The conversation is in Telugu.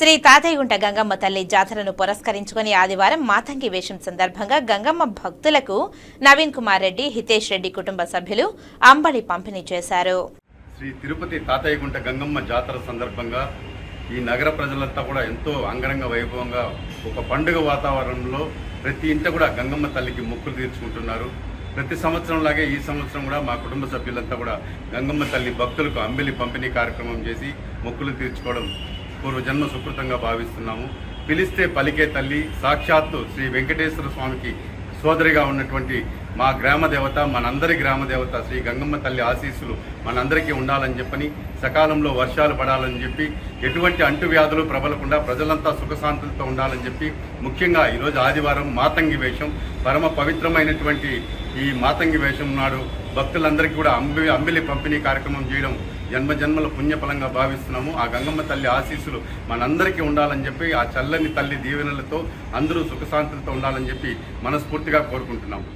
శ్రీ తాతయ్యగుంట గంగమ్మ తల్లి జాతరను పురస్కరించుకుని ఆదివారం మాతంగి వేషం సందర్భంగా గంగమ్మ భక్తులకు నవీన్ కుమార్ రెడ్డి హితేష్ రెడ్డి కుటుంబ సభ్యులు అంబడి పంపిణీ చేశారు. శ్రీ తిరుపతి తాతయ్యగుంట గంగమ్మ జాతర సందర్భంగా ఈ నగర ప్రజలంతా కూడా ఎంతో అంగరంగ వైభవంగా ఒక పండుగ వాతావరణంలో ప్రతి ఇంట కూడా గంగమ్మ తల్లికి మొక్కులు తీర్చుకుంటున్నారు. ప్రతి సంవత్సరం లాగే ఈ సంవత్సరం కూడా మా కుటుంబ సభ్యులంతా కూడా గంగమ్మ తల్లి భక్తులకు అంబిలి పంపిణీ కార్యక్రమం చేసి మొక్కులు తీర్చుకోవడం పూర్వజన్మ సుకృతంగా భావిస్తున్నాము. పిలిస్తే పలికే తల్లి సాక్షాత్తు శ్రీ వెంకటేశ్వర స్వామికి సోదరిగా ఉన్నటువంటి మా గ్రామ దేవత మనందరి గ్రామ దేవత శ్రీ గంగమ్మ తల్లి ఆశీస్సులు మనందరికీ ఉండాలని చెప్పని సకాలంలో వర్షాలు పడాలని చెప్పి ఎటువంటి అంటువ్యాధులు ప్రబలకుండా ప్రజలంతా సుఖశాంతులతో ఉండాలని చెప్పి ముఖ్యంగా ఈరోజు ఆదివారం మాతంగి వేషం పరమ పవిత్రమైనటువంటి ఈ మాతంగి వేషం నాడు భక్తులందరికీ కూడా అంబి అంబిలి పంపిణీ కార్యక్రమం చేయడం జన్మ జన్మల పుణ్యఫలంగా భావిస్తున్నాము. ఆ గంగమ్మ తల్లి ఆశీస్సులు మనందరికీ ఉండాలని చెప్పి ఆ చల్లని తల్లి దీవెనలతో అందరూ సుఖశాంతులతో ఉండాలని చెప్పి మనస్ఫూర్తిగా కోరుకుంటున్నాము.